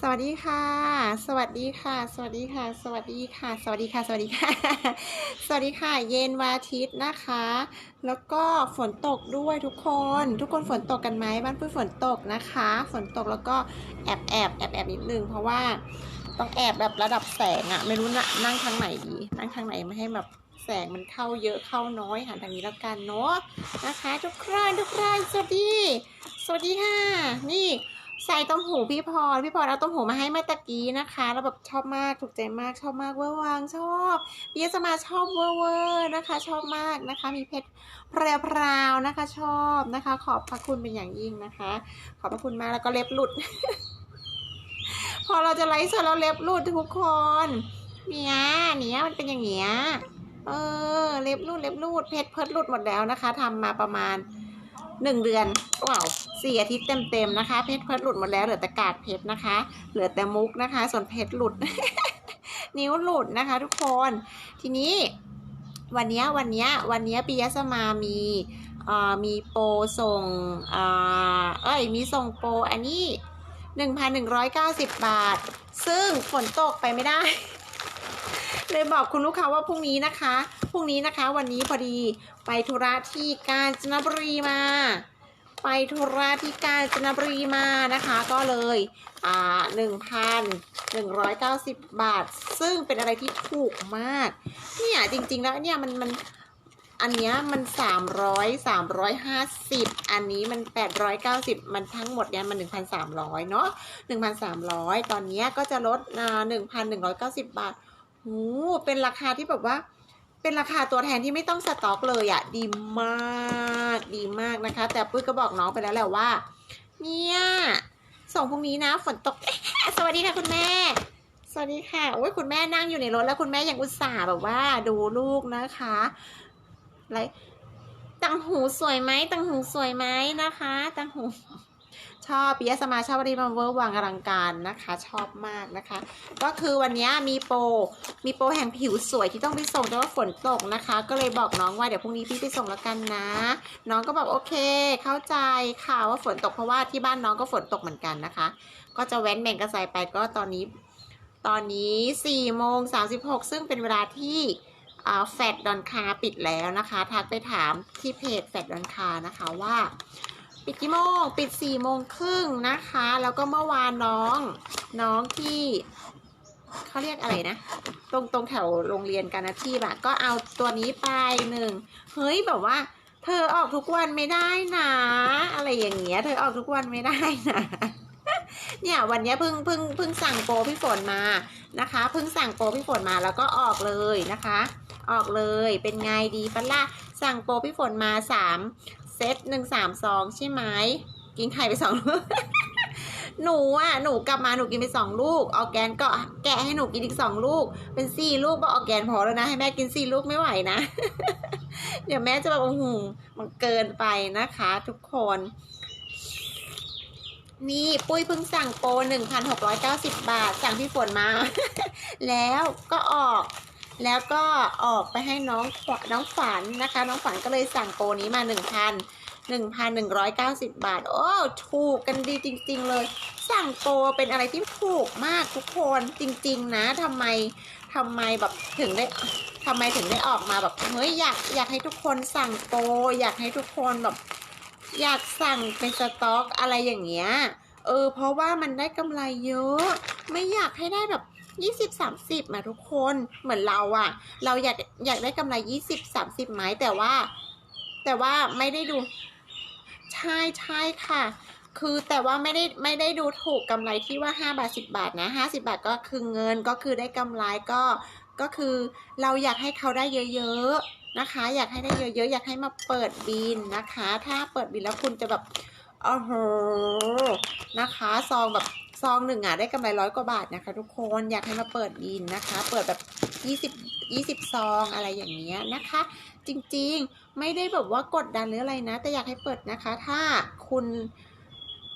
สวัสดีค่ะ สวัสดีค่ะ สวัสดีค่ะ สวัสดีค่ะ สวัสดีค่ะ สวัสดีค่ะ สวัสดีค่ะ เย็นวันอาทิตย์นะคะ แล้วก็ฝนตกด้วยทุกคน ทุกคนฝนตกกันไหมบ้านพื่ฝนตกนะคะ ฝนตกแล้วก็แอบแอบแอบแอบนิดนึงเพราะว่าต้องแอบแบบระดับแสงอะไม่รู้นะนั่งทางไหนดี นั่งทางไหนไม่ให้แบบแสงมันเข้าเยอะเข้าน้อยหันทางนี้แล้วกันเนาะนะคะ ทุกคนทุกคนสวัสดี สวัสดีค่ะ นี่ ใส่ต้มหูพี่พร พี่พรเอาต้มหูมาให้เมื่อตะกี้นะคะ แล้วแบบชอบมาก ถูกใจมาก ชอบมากเวอร์วังชอบพี่สมาชอบเวอร์เวอร์นะคะ ชอบมากนะคะ มีเพชรแพรวนะคะ ชอบนะคะ ขอบพระคุณเป็นอย่างยิ่งนะคะ ขอบพระคุณมากแล้วก็เล็บหลุด พอเราจะไลฟ์สดแล้วเล็บหลุดทุกคน เนี่ยเนี่ยมันเป็นอย่างเงี้ย เออ เล็บรูดเล็บรูดเพชรเพิดรูดหมดแล้วนะคะทำมาประมาณหนึ่งเดือนว้าว สี่อาทิตย์เต็มๆนะคะ เพชรเพิดหลุดหมดแล้วเหลือแต่กาดเพชรนะคะ เหลือแต่มุกนะคะ ส่วนเพชรหลุด นิ้วหลุดนะคะ ทุกคน ทีนี้วันนี้วันนี้วันนี้ปิยสมามีเอ่อมีโปรส่งเอ่อเอ้ยมีส่งโปรอันนี้หนึ่งพันหนึ่งร้อยเก้าสิบบาท ซึ่งฝนตกไปไม่ได้ เลยบอกคุณลูกค้าว่าพรุ่งนี้นะคะ พรุ่งนี้นะคะวันนี้พอดีไปธุระที่กาญจนบุรีมา ไปธุระที่กาญจนบุรีมานะคะ ก็เลยอ่าหนึ่งพันหนึ่งร้อยเก้าสิบบาท ซึ่งเป็นอะไรที่ถูกมาก เนี่ยจริง ๆ แล้วเนี่ยมันมันอันเนี้ยมันสามร้อยสามร้อยห้าสิบอันนี้มันแปดร้อยเก้าสิบมันทั้งหมดเนี่ยมันหนึ่งพันสามร้อยเนาะหนึ่งพันสามร้อยตอนเนี้ยก็จะลดอ่าหนึ่งพันหนึ่งร้อยเก้าสิบบาทโหเป็นราคาที่แบบว่า เป็นราคาตัวแทนที่ไม่ต้องสต็อกเลยอะ่ะดีมากดีมากนะคะ แต่ปุ้ยก็บอกน้องไปแล้วแหละว่า เนี่ยส่งพรุ่งนี้นะฝนตก สวัสดีค่ะคุณแม่ สวัสดีค่ะโอ้ยคุณแม่นั่งอยู่ในรถแล้วคุณแม่ยังอุตส่าห์แบบว่าดูลูกนะคะอะไรตังหูสวยไหมตังหูสวยไหมนะคะ ตังหู ชอบปิยสมาชอบรีมาเวอร์วังอลังการนะคะ ชอบมากนะคะ ก็คือวันนี้มีโปรมีโปรแห่งผิวสวยที่ต้องไปส่งแต่ว่าฝนตกนะคะ ก็เลยบอกน้องว่าเดี๋ยวพรุ่งนี้พี่ไปส่งแล้วกันนะ น้องก็บอกโอเค เข้าใจค่ะว่าฝนตกเพราะว่าที่บ้านน้องก็ฝนตกเหมือนกันนะคะ ก็จะแว้นแบ่งกระสายไปก็ตอนนี้ ตอนนี้4โมง36ซึ่งเป็นเวลาที่แฟดดอนคาปิดแล้วนะคะ ทักไปถามที่เพจแฟดดอนคานะคะว่า ปิดกี่โมง ปิด4ี่โมงครึ่งนะคะ แล้วก็เมื่อวานน้อง น้องที่เขาเรียกอะไรนะ ตรงตรงแถวโรงเรียนกันนะที่แบบก็เอาตัวนี้ไปหนึ่งเฮ้ยแบบว่า เธอออกทุกวันไม่ได้นะ อะไรอย่างเงี้ย เธอออกทุกวันไม่ได้นะเนี่ยวันนี้เพิ่งเพิ่งเพิ่งสั่งโปรพี่ฝนมานะคะเพิ่งสั่งโปรพี่ฝนมาแล้วก็ออกเลยนะคะ ออกเลยเป็นไงดีปะล่ะสั่งโปรพี่ฝนมาสาม เซตหนึ่งสามซองใช่ไหมกินไข่ไปสองลูก หนูอะหนูกลับมาหนูกินไปสองลูก ออแกนก็แกะให้หนูกินอีกสองลูก เป็นสี่ลูกบอกออแกนพอแล้วนะ ให้แม่กินสี่ลูกไม่ไหวนะ เดี๋ยวแม่จะแบบโอ้โหมันเกินไปนะคะ ทุกคน นี่ปุ้ยเพิ่งสั่งโปร1,690บาท สั่งพี่ฝนมา แล้วก็ออก แล้วก็ออกไปให้น้องน้องฝันนะคะ น้องฝันก็เลยสั่งโปรนี้มา 1,000 1,190 บาท โอ้ถูกกันดีจริง ๆ เลย สั่งโปรเป็นอะไรที่ถูกมากทุกคนจริง ๆ นะทำไมทำไมแบบถึงได้ทำไมถึงได้ออกมาแบบเฮ้ยอยากอยากให้ทุกคนสั่งโปรอยากให้ทุกคนแบบอยากสั่งเป็นสต็อกอะไรอย่างเงี้ยเออเพราะว่ามันได้กำไรเยอะ ไม่อยากให้ได้แบบ ยี่สิบสามสิบมาทุกคนเหมือนเราอะเราอยากอยากได้กำไรยี่สิบสามสิบไหมแต่ว่า แต่ว่าไม่ได้ดู ใช่ใช่ค่ะ คือแต่ว่าไม่ได้ไม่ได้ดูถูกกำไรที่ว่าห้าบาทสิบบาทนะห้าสิบาทก็คือเงินก็คือได้กำไรก็ก็คือเราอยากให้เขาได้เยอะๆนะคะ อยากให้ได้เยอะๆอยากให้มาเปิดบินนะคะ ถ้าเปิดบินแล้วคุณจะแบบโอ้โหนะคะ ซองแบบ ซองหนึ่งอะได้กำไรร้อยกว่าบาทนะคะ ทุกคนอยากให้มาเปิดบินนะคะ เปิดแบบยี่สิบยี่สิบซองอะไรอย่างเงี้ยนะคะ จริงๆไม่ได้แบบว่ากดดันหรืออะไรนะ แต่อยากให้เปิดนะคะ ถ้าคุณ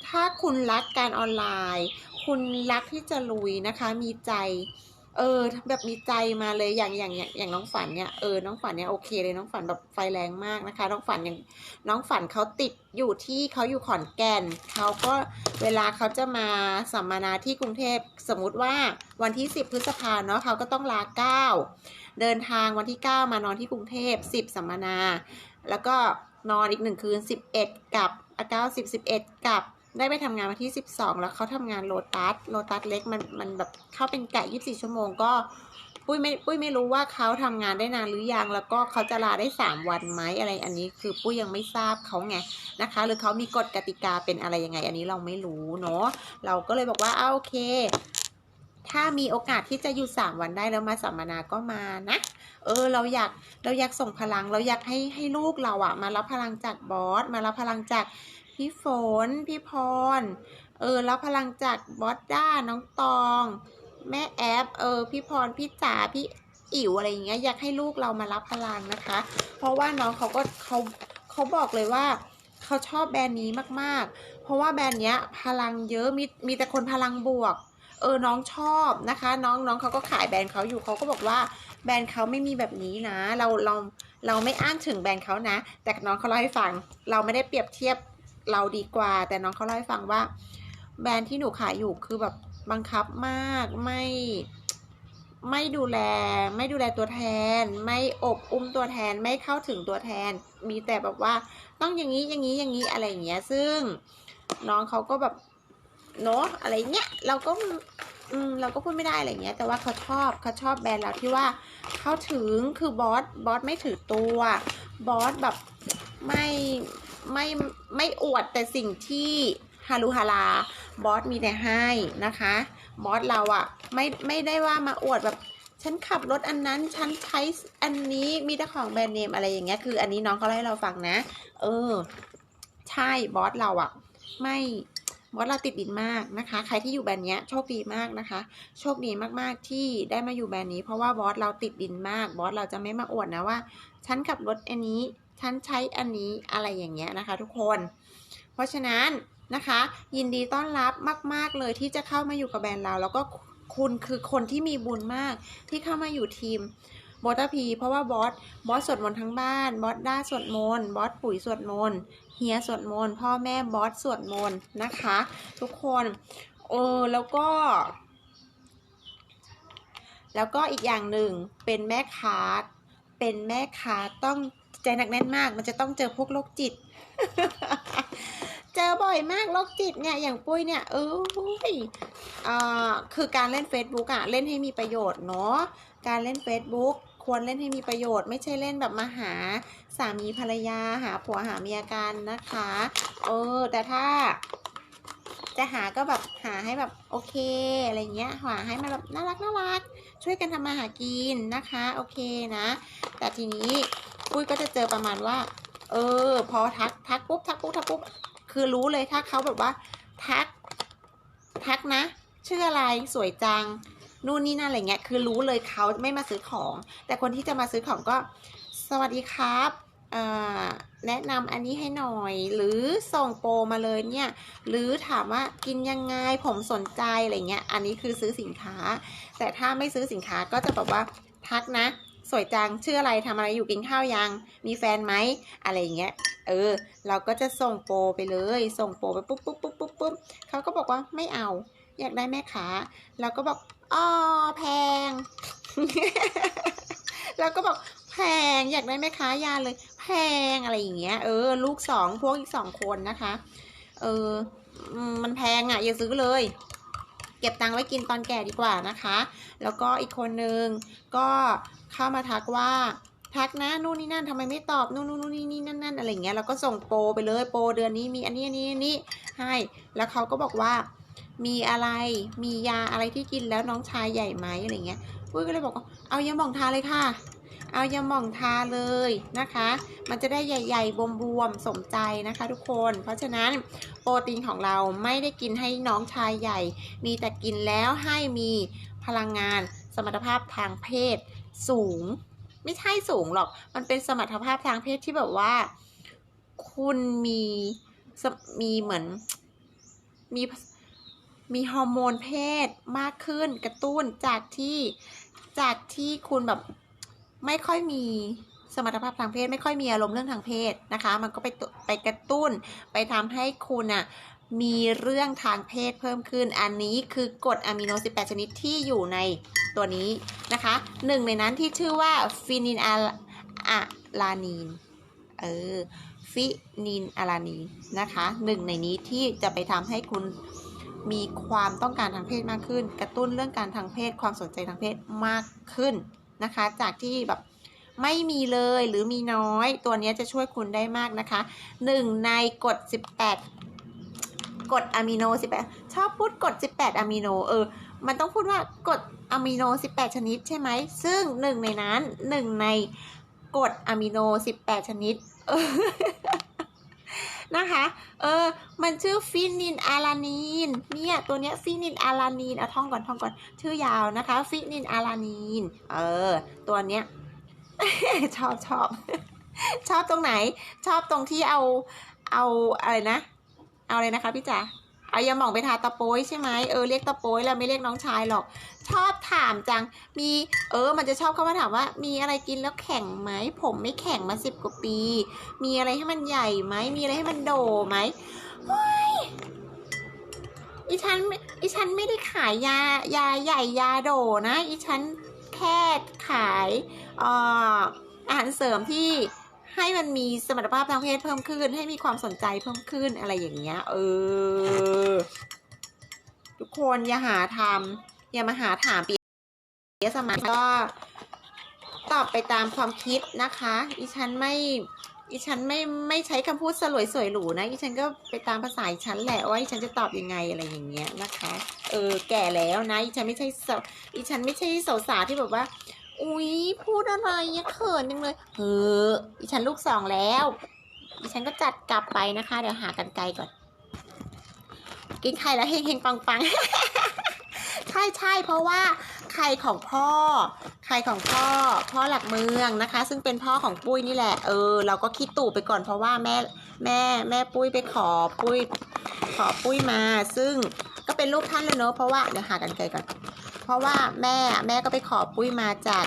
ถ้าคุณรักการออนไลน์ คุณรักที่จะลุยนะคะ มีใจ เออแบบมีใจมาเลยอย่างอย่างอย่างอย่างน้องฝันเนี่ยเออน้องฝันเนี่ยโอเคเลยน้องฝันแบบไฟแรงมากนะคะ น้องฝันอย่างน้องฝันเขาติดอยู่ที่เขาอยู่ขอนแก่นเขาก็เวลาเขาจะมาสัมมนาที่กรุงเทพสมมุติว่าวันที่ 10 พฤษภาเนาะเขาก็ต้องลา9เดินทางวันที่ 9 มานอนที่กรุงเทพ10 สัมมนา แล้วก็นอนอีกหนึ่งคืน 11 กับอะ9 10 11กับ ได้ไปทำงานวันที่ 12 แล้วเขาทำงานโลตัสโลตัสเล็กมันมันแบบเข้าเป็นไก่24 ชั่วโมงก็ปุ้ยไม่ปุ้ยไม่รู้ว่าเขาทำงานได้นานหรือยังแล้วก็เขาจะลาได้ 3 วันไหมอะไรอันนี้คือปุ้ยยังไม่ทราบเขาไงนะคะ หรือเขามีกฎกติกาเป็นอะไรยังไง อันนี้เราไม่รู้เนาะเราก็เลยบอกว่าเอาโอเค ถ้ามีโอกาสที่จะอยู่ 3 วันได้แล้วมาสัมมนาก็มานะเออเราอยากเราอยากส่งพลังเราอยากให้ให้ลูกเราอะมารับพลังจากบอสมารับพลังจาก พี่ฝน พี่พร เออรับพลังจากบอสด้า น้องตอง แม่แอฟ เออ พี่พร พี่จ๋า พี่อิ๋วอะไรอย่างเงี้ย อยากให้ลูกเรามารับพลังนะคะ เพราะว่าน้องเขาก็เขาเขาบอกเลยว่าเขาชอบแบรนด์นี้มากๆ เพราะว่าแบรนด์เนี้ยพลังเยอะ มีมีแต่คนพลังบวก เออ น้องชอบนะคะ น้องน้องเขาก็ขายแบรนด์เขาอยู่เขาก็บอกว่าแบรนด์เขาไม่มีแบบนี้นะ เราเราเราไม่อ้างถึงแบรนด์เขานะ แต่น้องเขาเล่าให้ฟัง เราไม่ได้เปรียบเทียบ เราดีกว่า แต่น้องเขาเล่าให้ฟังว่า แบรนด์ที่หนูขายอยู่คือแบบบังคับมากไม่ไม่ดูแลไม่ดูแลตัวแทน ไม่อบอุ้มตัวแทนไม่เข้าถึงตัวแทน มีแต่แบบว่าต้องอย่างนี้อย่างนี้อย่างนี้อะไรอย่างเงี้ย ซึ่งน้องเขาก็แบบเนาะอะไรเงี้ยเราก็อืมเราก็พูดไม่ได้อะไรเงี้ย แต่ว่าเขาชอบเขาชอบแบรนด์เราที่ว่าเข้าถึงคือบอสบอสไม่ถือตัวบอสแบบไม่ ไม่ไม่อวดแต่สิ่งที่ฮารุฮาราบอสมีแต่ให้นะคะ บอสเราอะไม่ไม่ได้ว่ามาอวดแบบฉันขับรถอันนั้นฉันใช้อันนี้มีแต่ของแบรนด์เนมอะไรอย่างเงี้ยคือ อันนี้น้องเขาเล่าให้เราฟังนะ เออ ใช่บอสเราอะไม่บอสเราติดดินมากนะคะ ใครที่อยู่แบรนด์เนี้ยโชคดีมากนะคะ โชคดีมากๆที่ได้มาอยู่แบรนด์นี้ เพราะว่าบอสเราติดดินมาก บอสเราจะไม่มาอวดนะว่า ฉันขับรถอันนี้ ฉันใช้อันนี้อะไรอย่างเงี้ยนะคะ ทุกคน เพราะฉะนั้นนะคะ ยินดีต้อนรับมาก ๆ เลยที่จะเข้ามาอยู่กับแบรนด์เรา แล้วก็คุณคือคนที่มีบุญมากที่เข้ามาอยู่ทีมบอสพีเพราะว่าบอสบอสสวดมนต์ทั้งบ้าน บอสด้าสวดมนต์บอสปุ๋ยสวดมนต์เฮียสวดมนต์พ่อแม่บอสสวดมนต์นะคะ ทุกคนเออแล้วก็ แล้วก็อีกอย่างหนึ่งเป็นแม่ค้าเป็นแม่ค้าต้อง ใจหนักแน่นมาก มันจะต้องเจอพวกโรคจิต เจอบ่อยมากโรคจิตเนี่ยอย่างปุ้ยเนี่ยเอออ่าคือการเล่น Facebook อะเล่นให้มีประโยชน์เนาะการเล่น Facebook ควรเล่นให้มีประโยชน์ ไม่ใช่เล่นแบบมาหาสามีภรรยาหาผัวหาเมียกันนะคะ เออ แต่ถ้า จะหาก็แบบหาให้แบบโอเคอะไรเงี้ยหาให้มันแบบน่ารักน่ารักช่วยกันทำมาหากินนะคะ โอเคนะ แต่ทีนี้ ปุ้ยก็จะเจอประมาณว่า เออ พอทักทักปุ๊บทักปุ๊บทักปุ๊บคือรู้เลยถ้าเขาแบบว่า ทัก ทักนะชื่ออะไรสวยจังนู่นนี่นั่นอะไรเงี้ย คือรู้เลยเขาไม่มาซื้อของ แต่คนที่จะมาซื้อของก็ สวัสดีครับแนะนำอันนี้ให้หน่อย หรือส่งโปรมาเลยเนี่ย หรือถามว่ากินยังไงผมสนใจอะไรเงี้ย อันนี้คือซื้อสินค้า แต่ถ้าไม่ซื้อสินค้าก็จะแบบว่าทักนะ สวยจังชื่ออะไรทำอะไรอยู่กินข้าวยัง มีแฟนไหมอะไรอย่างเงี้ยเออ เราก็จะส่งโปรไปเลย ส่งโปรไปปุ๊บปุ๊บปุ๊บปุ๊บปุ๊บเขาก็บอกว่าไม่เอา อยากได้แม่ค้าเราก็บอกอ๋อแพงเราก็บอกแพงอยากได้แม่ค้ายาเลยแพงอะไรอย่างเงี้ยเออ ลูกสองพวกอีกสองคนนะคะ เออมมันแพงอะอย่าซื้อเลย เก็บตังค์ไว้กินตอนแก่ดีกว่านะคะ แล้วก็อีกคนนึงก็เข้ามาทักว่าทักนะนู่นนี่นั่นทำไมไม่ตอบนู่นนู่นนี่นี่นั่นนั่นอะไรเงี้ยเราก็ส่งโปรไปเลยโปรเดือนนี้มีอันนี้อันนี้อันนี้ให้แล้วเขาก็บอกว่ามีอะไรมียาอะไรที่กินแล้วน้องชายใหญ่ไหมอะไรเงี้ยปุ้ยก็เลยบอกว่าเอายาหม่องทาเลยค่ะ เอายาหม่องทาเลยนะคะ มันจะได้ใหญ่ๆบวมๆสมใจนะคะทุกคน เพราะฉะนั้นโปรตีนของเราไม่ได้กินให้น้องชายใหญ่ มีแต่กินแล้วให้มีพลังงานสมรรถภาพทางเพศสูง ไม่ใช่สูงหรอก มันเป็นสมรรถภาพทางเพศที่แบบว่า คุณมีมีเหมือนมีมีฮอร์โมนเพศมากขึ้นกระตุ้นจากที่จากที่คุณแบบ ไม่ค่อยมีสมรรถภาพทางเพศไม่ค่อยมีอารมณ์เรื่องทางเพศนะคะ มันก็ไปไปกระตุ้นไปทำให้คุณอะมีเรื่องทางเพศเพิ่มขึ้น อันนี้คือกรดอะมิโน 18 ชนิดที่อยู่ในตัวนี้นะคะหนึ่งในนั้นที่ชื่อว่าฟินินอะลานีน เออ ฟินินอะลานีนนะคะหนึ่งในนี้ที่จะไปทำให้คุณมีความต้องการทางเพศมากขึ้น กระตุ้นเรื่องการทางเพศความสนใจทางเพศมากขึ้น นะคะ จากที่แบบไม่มีเลยหรือมีน้อย ตัวนี้จะช่วยคุณได้มากนะคะหนึ่งในกฎ18กฎอะมิโน18 ชอบพูดกฎ18อะมิโนเออ มันต้องพูดว่ากฎอะมิโน 18 ชนิดใช่ไหม ซึ่งหนึ่งในนั้นหนึ่งในกฎอะมิโน 18 ชนิดเออ นะคะ เออ มันชื่อฟินินอาลานีน เนี่ย ตัวเนี้ยฟินินอาลานีนเอาท่องก่อนท่องก่อน ชื่อยาวนะคะ ฟินินอาลานีน เออ ตัวเนี้ย ชอบชอบ ชอบตรงไหน ชอบตรงที่เอา เอาอะไรนะ เอาอะไรนะคะพี่จ๋า อายาหมองไปทาตะโป้ยใช่ไหมเออเรียกตะโป้ยแล้วไม่เรียกน้องชายหรอก ชอบถามจัง มีเออ มันจะชอบเข้ามาถามว่า มีอะไรกินแล้วแข็งไหมผมไม่แข็งมาสิบกว่าปี มีอะไรให้มันใหญ่ไหมมีอะไรให้มันโดไหมเฮ้ยอีฉันไอีฉันไม่ได้ขายยายาใหญ่ยาโดนะอีฉันแค่ขายอออาหารเสริมที่ ให้มันมีสมรรถภาพทางเพศเพิ่มขึ้น ให้มีความสนใจเพิ่มขึ้นอะไรอย่างเงี้ย เออ ทุกคนอย่าหาทำอย่ามาหาถามปียสมานก็ตอบไปตามความคิดนะคะ อีฉันไม่อีฉันไม่ไม่ใช้คำพูดสลวยสวยหรูนะอีฉันก็ไปตามภาษาอีฉันแหละว่าอีฉันจะตอบยังไงอะไรอย่างเงี้ยนะคะ เออแก่แล้วนะอีฉันไม่ใช่สาวอีฉันไม่ใช่สาวสาวที่แบบว่า อุ๊ยพูดอะไรอะเขินจังเลยเฮ้ออีฉันลูกสองแล้วอีฉันก็จัดกลับไปนะคะ เดี๋ยวหากันไกลก่อน กินไข่แล้วเฮงเฮงปังปังใช่ใช่เพราะว่าไข่ของพ่อไข่ของพ่อ พ่อหลักเมืองนะคะ ซึ่งเป็นพ่อของปุ้ยนี่แหละ เออ เราก็คิดตู่ไปก่อนเพราะว่าแม่แม่แม่ปุ้ยไปขอปุ้ยขอปุ้ยมา ซึ่งก็เป็นลูกท่านเลยเนอะเพราะว่าเดี๋ยวหากันไกลก่อน ราะว่าแม่แม่ก็ไปขอปุ้ยมาจาก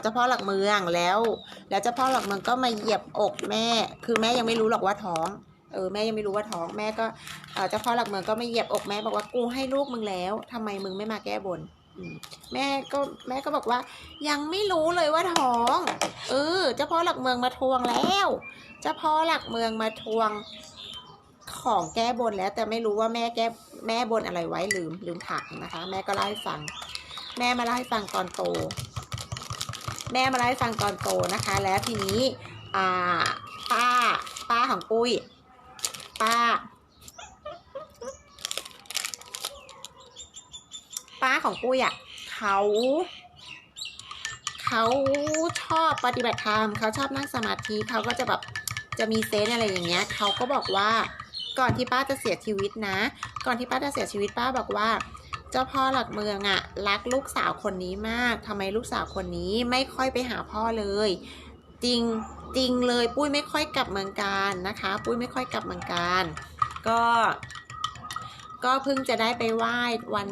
เจ้าพ่อหลักเมืองแล้ว แล้วเจ้าพ่อหลักเมืองก็มาเหยียบอกแม่ คือแม่ยังไม่รู้หรอกว่าท้องเออแม่ยังไม่รู้ว่าท้องแม่ก็เจ้าพ่อหลักเมืองก็มาเหยียบอกแม่บอกว่ากูให้ลูกมึงแล้วทำไมมึงไม่มาแก้บนแม่ก็แม่ก็บอกว่า ยังไม่รู้เลยว่าท้องเออเจ้าพ่อหลักเมืองมาทวงแล้ว เจ้าพ่อหลักเมืองมาทวง ของแก้บนแล้วแต่ไม่รู้ว่าแม่แก้แม่บนอะไรไว้ลืมลืมถามนะคะ แม่ก็เล่าให้ฟัง แม่มาเล่าให้ฟังตอนโต แม่มาเล่าให้ฟังตอนโตนะคะ แล้วทีนี้อ่าป้าป้าของปุ้ย ป้า ป้าของปุ้ยอะเขาเขาชอบปฏิบัติธรรมเขาชอบนั่งสมาธิเขาก็จะแบบจะมีเซนส์อะไรอย่างเงี้ยเขาก็บอกว่า ก่อนที่ป้าจะเสียชีวิตนะ ก่อนที่ป้าจะเสียชีวิตป้าบอกว่า เจ้าพ่อหลักเมืองอะรักลูกสาวคนนี้มากทำไมลูกสาวคนนี้ไม่ค่อยไปหาพ่อเลย จริงจริงเลยปุ้ยไม่ค่อยกลับเมืองการนะคะ ปุ้ยไม่ค่อยกลับเมืองการ ก็ ก็เพิ่งจะได้ไปไหว้วัน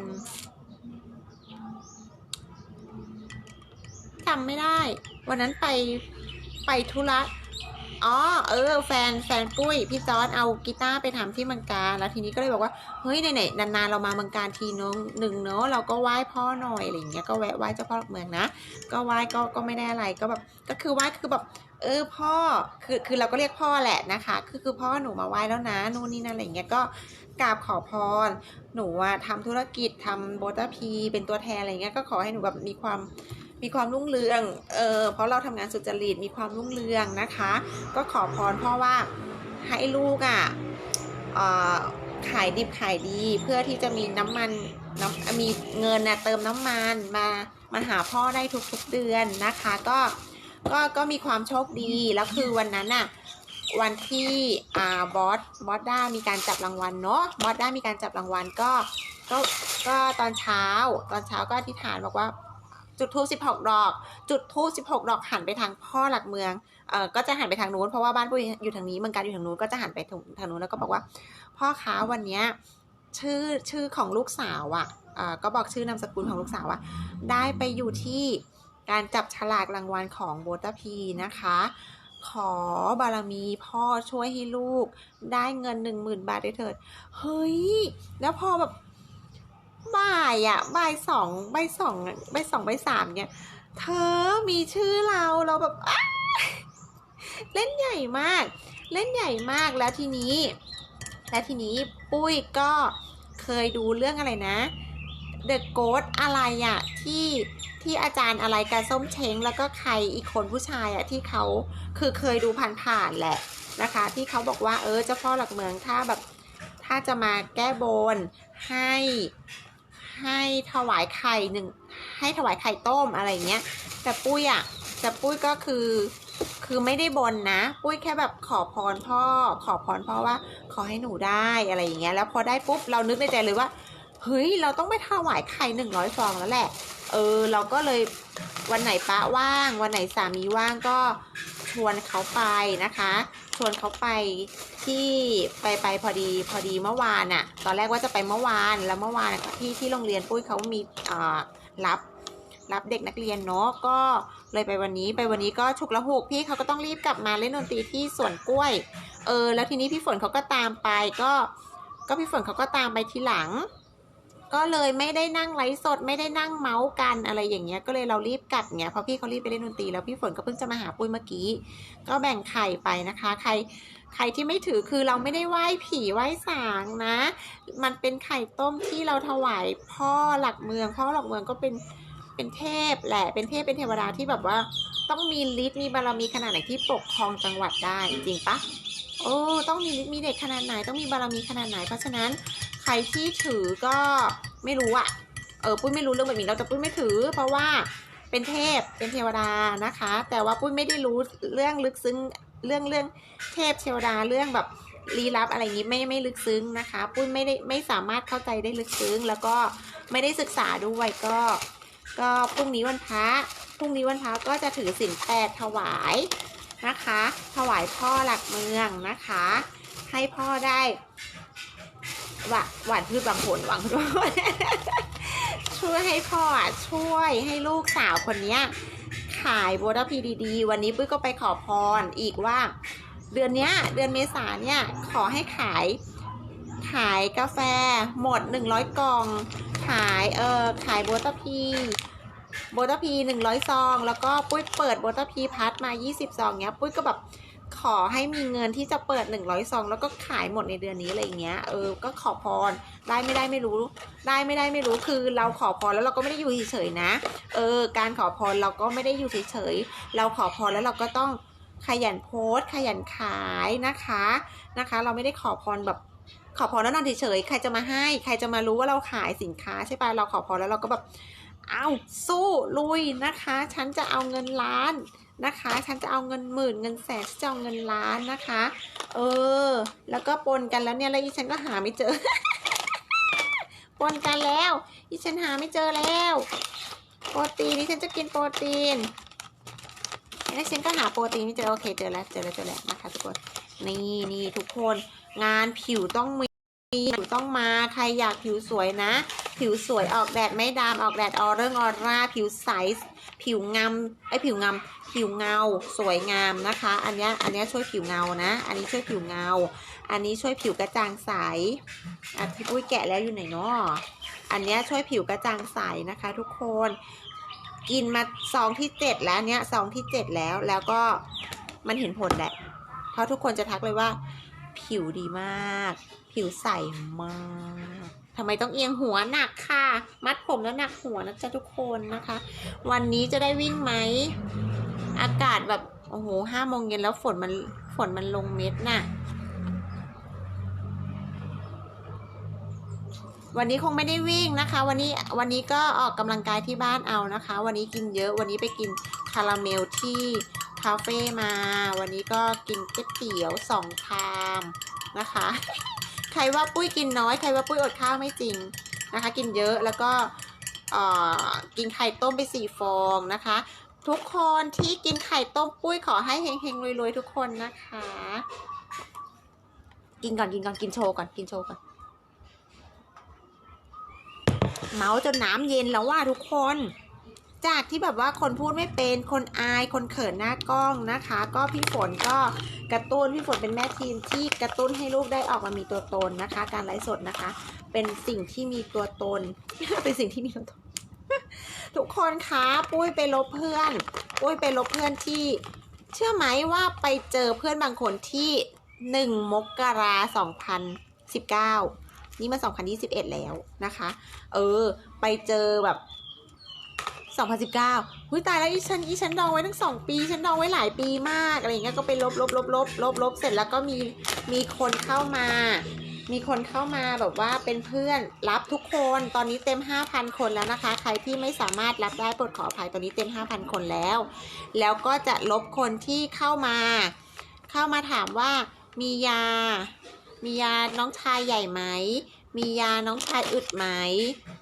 จำไม่ได้ วันนั้นไปไปธุระ อ๋อ เออ แฟนแฟนปุ้ย พี่จอนเอากีตาร์ไปทำที่เมืองการ แล้วทีนี้ก็เลยบอกว่า เฮ้ยไหนๆนานๆเรามาเมืองการทีนึงหนึ่งเนอะเราก็ไหว้พ่อหน่อยอะไรอย่างเงี้ย ก็แวะไหว้เจ้าพ่อเมืองนะ ก็ไหว้ก็ก็ไม่ได้อะไร ก็แบบ ก็คือไหว้คือแบบเออพ่อคือคือเราก็เรียกพ่อแหละนะคะ คือคือพ่อหนูมาไหว้แล้วนะนู่นนี่นั่นอะไรเงี้ยก็กราบขอพร หนูอะทำธุรกิจทำโบตาพีเป็นตัวแทนอะไรเงี้ยก็ขอให้หนูแบบมีความ มีความรุ่งเรือง เออเพราะเราทำงานสุจริตมีความรุ่งเรืองนะคะ ก็ขอพรพ่อว่าให้ลูกอะ่ะเอ่อขายดิบขายดีเพื่อที่จะมีน้ำมันน้ำมีเงินนะเติมน้ำมันมามาหาพ่อได้ทุกๆเดือนนะคะ ก็ก็ก็มีความโชคดีแล้วคือวันนั้นน่ะวันที่อ่าบอสบอสด้ามีการจับรางวัลเนาะบอสด้ามีการจับรางวัลก็ก็ก็ตอนเช้า ตอนเช้าก็อธิษฐานบอกว่า จุดทูบสิบหกดอก จุดทูบสิบหกดอกหันไปทางพ่อหลักเมืองเอ่อก็จะหันไปทางนู้นเพราะว่าบ้านปุ้ยอยู่ทางนี้เมืองการอยู่ทางนู้นก็จะหันไปทางนู้นแล้วก็บอกว่า พ่อค้าวันเนี้ยชื่อชื่อของลูกสาวอะ่ะเอ่อก็บอกชื่อนามสกุลของลูกสาวว่าได้ไปอยู่ที่การจับฉลากรางวัลของโบตพีนะคะ ขอบารมีพ่อช่วยให้ลูก ได้เงินหนึ่งหมื่นบาทได้เถิด เฮ้ย แล้วพอแบบ บ่ายอะบ่ายสองบ่ายสองบ่ายสองบ่ายสามเนี่ยเธอมีชื่อเราเราแบบเล่นใหญ่มาก เล่นใหญ่มากแล้วทีนี้ แล้วทีนี้ปุ้ยก็เคยดูเรื่องอะไรนะ The Ghost อะไรอะที่ที่อาจารย์อะไรกาส้มเช้งแล้วก็ใครอีกคนผู้ชายอะที่เขาคือเคยดูผ่านๆแหละนะคะ ที่เขาบอกว่าเออเจ้าพ่อหลักเมืองถ้าแบบถ้าจะมาแก้บนให้ ให้ถวายไข่หนึ่งให้ถวายไข่ต้มอะไรเงี้ย แต่ปุ้ยอะแต่ปุ้ยก็คือคือไม่ได้บนนะ ปุ้ยแค่แบบขอพรพ่อ ขอพรพ่อว่า ขอให้หนูได้อะไรอย่างเงี้ยแล้วพอได้ปุ๊บเรานึกในใจเลยว่าเฮ้ยเราต้องไปถวายไข่หนึ่งร้อยฟองแล้วแหละ เออเราก็เลยวันไหนป้าว่าง วันไหนสามีว่างก็ชวนเขาไปนะคะ ชวนเขาไปที่ไปไปพอดีพอดีเมื่อวานอะตอนแรกว่าจะไปเมื่อวานแล้วเมื่อวานอะที่ที่โรงเรียนปุ้ยเขามีอ่ารับรับเด็กนักเรียนเนาะก็เลยไปวันนี้ไปวันนี้ก็ฉุกละหุกพี่เขาก็ต้องรีบกลับมาเล่นดนตรีที่สวนกล้วย เออ แล้วทีนี้พี่ฝนเขาก็ตามไปก็ ก็พี่ฝนเขาก็ตามไปทีหลัง ก็เลยไม่ได้นั่งไลฟ์สดไม่ได้นั่งเมาส์กันอะไรอย่างเงี้ยก็เลยเรารีบกลับเงี้ยเพราะพี่เขารีบไปเล่นดนตรีแล้วพี่ฝนก็เพิ่งจะมาหาปุ้ยเมื่อกี้ ก็แบ่งไข่ไปนะคะ ใครใครที่ไม่ถือคือเราไม่ได้ไหว้ผีไหว้สางนะ มันเป็นไข่ต้มที่เราถวายพ่อหลักเมืองพ่อหลักเมืองก็เป็นเป็นเทพแหละเป็นเทพเป็นเทวดาที่แบบว่า ต้องมีฤทธิ์มีบารมีขนาดไหนที่ปกครองจังหวัดได้จริงปะโอ้ต้องมีฤทธิ์มีเด็กขนาดไหนต้องมีบารมีขนาดไหนเพราะฉะนั้น ใครที่ถือก็ไม่รู้อะเออปุ้ยไม่รู้เรื่องแบบนี้เราแต่ปุ้ยไม่ถือ เพราะว่าเป็นเทพเป็นเทวดานะคะ แต่ว่าปุ้ยไม่ได้รู้เรื่องลึกซึ้งเรื่องเรื่องเทพเทวดาเรื่องแบบลี้ลับอะไรอย่างนี้ไม่ไม่ลึกซึ้งนะคะ ปุ้ยไม่ได้ไม่สามารถเข้าใจได้ลึกซึ้ง แล้วก็ไม่ได้ศึกษาด้วยก็ ก็พรุ่งนี้วันพระพรุ่งนี้วันพระก็จะถือศีลแปดถวายนะคะ ถวายพ่อหลักเมืองนะคะ ให้พ่อได้ หวะหวานพืชบางผลหวังด้วยช่วยให้พ่อช่วยให้ลูกสาวคนเนี้ยขายโบดัพีดีๆ วันนี้ปุ้ยก็ไปขอพรอีกว่า เดือนเนี้ยเดือนเมษาเนี่ยขอให้ขายขายกาแฟหมด 100 กล่อง ขายเออขายโบตาพีโบตาพี100 ซอง แล้วก็ปุ้ยเปิดโบตาพีพัดมา 20 ซองเนี้ย ปุ้ยก็แบบ ขอให้มีเงินที่จะเปิด100ซองแล้วก็ขายหมดในเดือนนี้อะไรอย่างเงี้ยเออก็ขอพรได้ไม่ได้ไม่รู้ ได้ไม่ได้ไม่รู้คือเราขอพรแล้วเราก็ไม่ได้อยู่เฉยๆนะเออการขอพรเราก็ไม่ได้อยู่เฉยๆเราขอพรแล้วเราก็ต้องขยันโพสต์ขยันขายนะคะนะคะ เราไม่ได้ขอพรแบบขอพรแล้วนอนเฉยๆใครจะมาให้ ใครจะมารู้ว่าเราขายสินค้าใช่ปะเราขอพรแล้วเราก็แบบเอาสู้ลุยนะคะ ฉันจะเอาเงินล้าน นะคะ ฉันจะเอาเงินหมื่นเงินแสนฉันจะเอาเงินล้านนะคะ เออ แล้วก็ปนกันแล้วเนี่ยแล้วอีฉันก็หาไม่เจอ ปนกันแล้วอีฉันหาไม่เจอแล้ว โปรตีนนี่ฉันจะกินโปรตีนแล้วฉันก็หาโปรตีนไม่เจอโอเคเจอแล้วเจอแล้วเจอแล้วนะคะทุกคนนี่นี่ทุกคนงานผิวต้องมีผิวต้องมาใครอยากผิวสวยนะ ผิวสวยออกแดดไม่ดำออกแดดออเรื่องออร่า ผิวใส ผิวงามไอผิวงามผิวเงา สวยงามนะคะ อันนี้อันนี้ช่วยผิวเงานะ อันนี้ช่วยผิวเงา อันนี้ช่วยผิวกระจ่างใสอะที่ปุ้ยแกะแล้วอยู่ไหนเนาะอันนี้ช่วยผิวกระจ่างใสนะคะ ทุกคน กินมาซองที่เจ็ดแล้วเนี้ยซองที่เจ็ดแล้วแล้วก็มันเห็นผลแหละ เพราะทุกคนจะทักเลยว่า ผิวดีมาก ผิวใสมาก ทำไมต้องเอียงหัวหนักค่ะ มัดผมแล้วหนักหัวนะจ๊ะทุกคนนะคะ วันนี้จะได้วิ่งไหม อากาศแบบ โอ้โหห้าโมงเย็นแล้วฝนมันฝนมันลงเม็ดน่ะ วันนี้คงไม่ได้วิ่งนะคะ วันนี้วันนี้ก็ออกกำลังกายที่บ้านเอานะคะ วันนี้กินเยอะวันนี้ไปกินคาราเมลที่คาเฟ่มา วันนี้ก็กินก๋วยเตี๋ยวสองชามนะคะ ใครว่าปุ้ยกินน้อย ใครว่าปุ้ยอดข้าวไม่จริงนะคะ กินเยอะแล้วก็กินไข่ต้มไปสี่ฟองนะคะ ทุกคนที่กินไข่ต้มปุ้ยขอให้เฮงๆรวยๆทุกคนนะคะ กินก่อนกินก่อนกินโชว์ก่อนกินโชว์ก่อนเมาจนน้ำเย็นแล้วว่าทุกคน จากที่แบบว่าคนพูดไม่เป็นคนอายคนเขินหน้ากล้องนะคะ ก็พี่ฝนก็กระตุ้นพี่ฝนเป็นแม่ทีมที่กระตุ้นให้ลูกได้ออกมามีตัวตนนะคะ การไลฟ์สดนะคะ เป็นสิ่งที่มีตัวตน เป็นสิ่งที่มีตัวตน ทุกคนคะปุ้ยไปลบเพื่อน ปุ้ยไปลบเพื่อนที่ เชื่อไหมว่าไปเจอเพื่อนบางคนที่หนึ่งมกราสองพันสิบเก้านี่มาสองพันยี่สิบเอ็ดแล้วนะคะ เออ ไปเจอแบบ 2019หุ้ยตายแล้วอีฉันอีฉันดองไว้ตั้งสองปี ฉันดองไว้หลายปีมากอะไรเงี้ยก็ไปลบลบลบลบลบลบเสร็จแล้วก็มีมีคนเข้ามา มีคนเข้ามาแบบว่าเป็นเพื่อนรับทุกคนตอนนี้เต็ม 5,000 คนแล้วนะคะ ใครที่ไม่สามารถรับได้โปรดขออภัยตอนนี้เต็ม 5,000 คนแล้ว แล้วก็จะลบคนที่เข้ามา เข้ามาถามว่ามียา มียาน้องชายใหญ่ไหม มียาน้องชายอึดไหม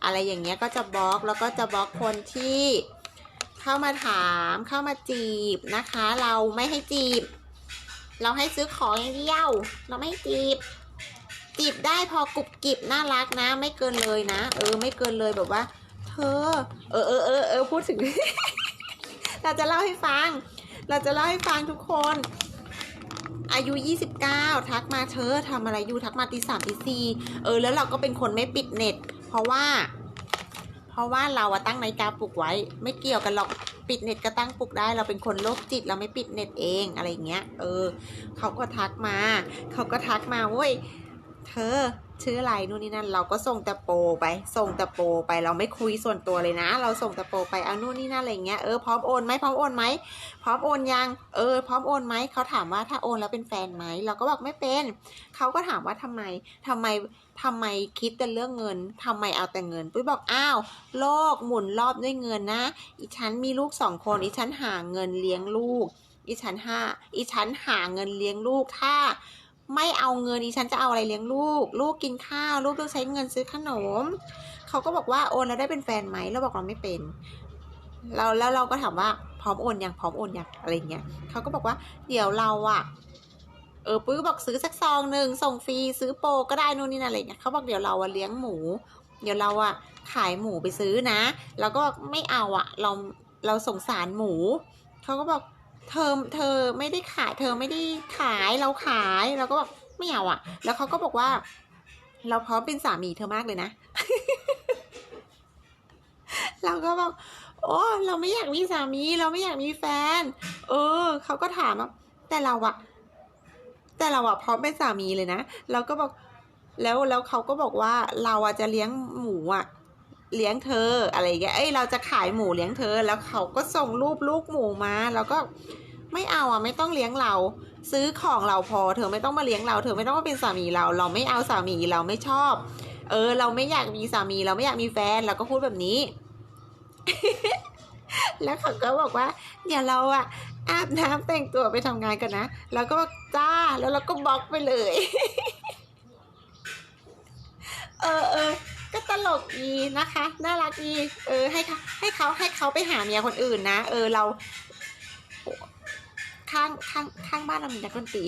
อะไรอย่างเงี้ยก็จะบล็อกแล้วก็จะบล็อกคนที่เข้ามาถามเข้ามาจีบนะคะ เราไม่ให้จีบ เราให้ซื้อของอย่างเดียว เราไม่จีบ จีบได้พอกรุบกริบน่ารักนะ ไม่เกินเลยนะ เออ ไม่เกินเลยแบบว่าเธอเออเออเออเออพูดถึง เราจะเล่าให้ฟัง เราจะเล่าให้ฟังทุกคน อายุ 29 ทักมาเธอทำอะไรอยู่ทักมาตีสามตีสี่เออแล้วเราก็เป็นคนไม่ปิดเน็ต เพราะว่า เพราะว่าเราอะตั้งนาฬิกาปลุกไว้ ไม่เกี่ยวกันหรอกปิดเน็ตก็ตั้งปลุกได้ เราเป็นคนโรคจิตเราไม่ปิดเน็ตเองอะไรเงี้ย เออเขาก็ทักมา เขาก็ทักมาเว้ยเธอ ชื่ออะไรนู่นนี่นั่น เราก็ส่งแต่โปไป ส่งแต่โปไปเราไม่คุยส่วนตัวเลยนะ เราส่งแต่โปไปเอานู่นนี่นั่นอะไรเงี้ยเออพร้อมโอนไหมพร้อมโอนไหมพร้อมโอนยังเออพร้อมโอนไหมเขาถามว่าถ้าโอนแล้วเป็นแฟนไหมเราก็บอกไม่เป็นเขาก็ถามว่าทำไมทำไมทำไมคิดแต่เรื่องเงินทำไมเอาแต่เงินปุ้ยบอกอ้าวโลกหมุนรอบด้วยเงินนะ อีฉันมีลูกสองคน อีฉันหาเงินเลี้ยงลูก อีฉันห้าอีฉันหาเงินเลี้ยงลูกถ้า ไม่เอาเงินอีฉันจะเอาอะไรเลี้ยงลูก ลูกกินข้าวลูกต้องใช้เงินซื้อขนม เขาก็บอกว่าโอนแล้วได้เป็นแฟนไหมเราบอกเราไม่เป็น เราแล้วเราก็ถามว่าพร้อมโอนอยังพร้อมโอนอยังอะไรเงี้ยเขาก็บอกว่าเดี๋ยวเราอะเออปุ้ยก็บอกซื้อสักซองหนึ่งส่งฟรีซื้อโปก็ได้นู่นนี่นั่นอะไรเงี้ยเขาบอกเดี๋ยวเราอะเลี้ยงหมู เดี๋ยวเราอะขายหมูไปซื้อนะ แล้วก็ไม่เอาอะเราเราสงสารหมูเขาก็บอก เธอเธอไม่ได้ขาย เธอไม่ได้ขายเราขายเราก็บอกไม่เอาอะแล้วเขาก็บอกว่า เราพร้อมเป็นสามีเธอมากเลยนะ เราก็บอกโอ้เราไม่อยากมีสามี เราไม่อยากมีแฟน เออเขาก็ถามว่าแต่เราอะแต่เราอะพร้อมเป็นสามีเลยนะเราก็บอกแล้วแล้วเขาก็บอกว่าเราอะจะเลี้ยงหมูอะ เลี้ยงเธออะไรเงี้ย เอ้ยเราจะขายหมูเลี้ยงเธอ แล้วเขาก็ส่งรูปลูกหมูมาแล้วก็ไม่เอาอะไม่ต้องเลี้ยงเรา ซื้อของเราพอ เธอไม่ต้องมาเลี้ยงเรา เธอไม่ต้องมาเป็นสามีเรา เราไม่เอาสามีเราไม่ชอบ เออ เราไม่อยากมีสามีเราไม่อยากมีแฟนเราก็พูดแบบนี้ แล้วเขาก็บอกว่าเดี๋ยวเราอะอาบน้ำแต่งตัวไปทำงานกันนะแล้วก็จ้าแล้วเราก็บล็อกไปเลย เออเออ ก็ตลกดีนะคะ น่ารักดีเออ ให้เขาให้เขาให้เขาไปหาเมียคนอื่นนะ เออเราข้างข้างข้างบ้านเรามีนักดนตรี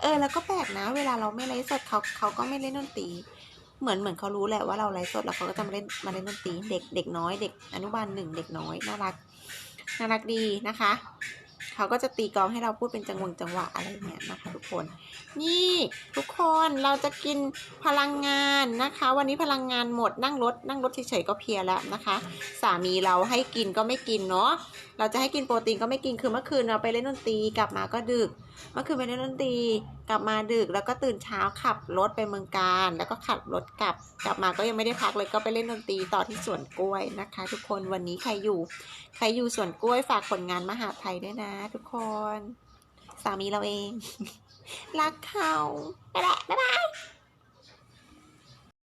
เออ แล้วก็แปลกนะ เวลาเราไม่ไลฟ์สดเขาเขาก็ไม่เล่นดนตรี เหมือนเหมือนเขารู้แหละว่าเราไลฟ์สดแล้วเขาก็จะมาเล่นมาเล่นดนตรีเด็กเด็กน้อยเด็กอนุบาลหนึ่งเด็กน้อยน่ารักน่ารักดีนะคะ เขาก็จะตีกองให้เราพูดเป็นจังหวงจังหวะอะไรเงี้ยนะคะทุกคน นี่ทุกคนเราจะกินพลังงานนะคะ วันนี้พลังงานหมดนั่งรถนั่งรถเฉยๆก็เพียแล้วนะคะ สามีเราให้กินก็ไม่กินเนาะเราจะให้กินโปรตีนก็ไม่กินคือเมื่อคืนเราไปเล่นดนตรีกลับมาก็ดึก เมื่อคืนไปเล่นดนตรีกลับมาดึกแล้วก็ตื่นเช้าขับรถไปเมืองการ แล้วก็ขับรถกลับกลับมาก็ยังไม่ได้พักเลยก็ไปเล่นดนตรีต่อที่สวนกล้วยนะคะ ทุกคนวันนี้ใครอยู่ใครอยู่สวนกล้วยฝากผลงานมหาไทยด้วยนะ ทุกคน สามีเราเอง รักเขาไปละบ๊ายบาย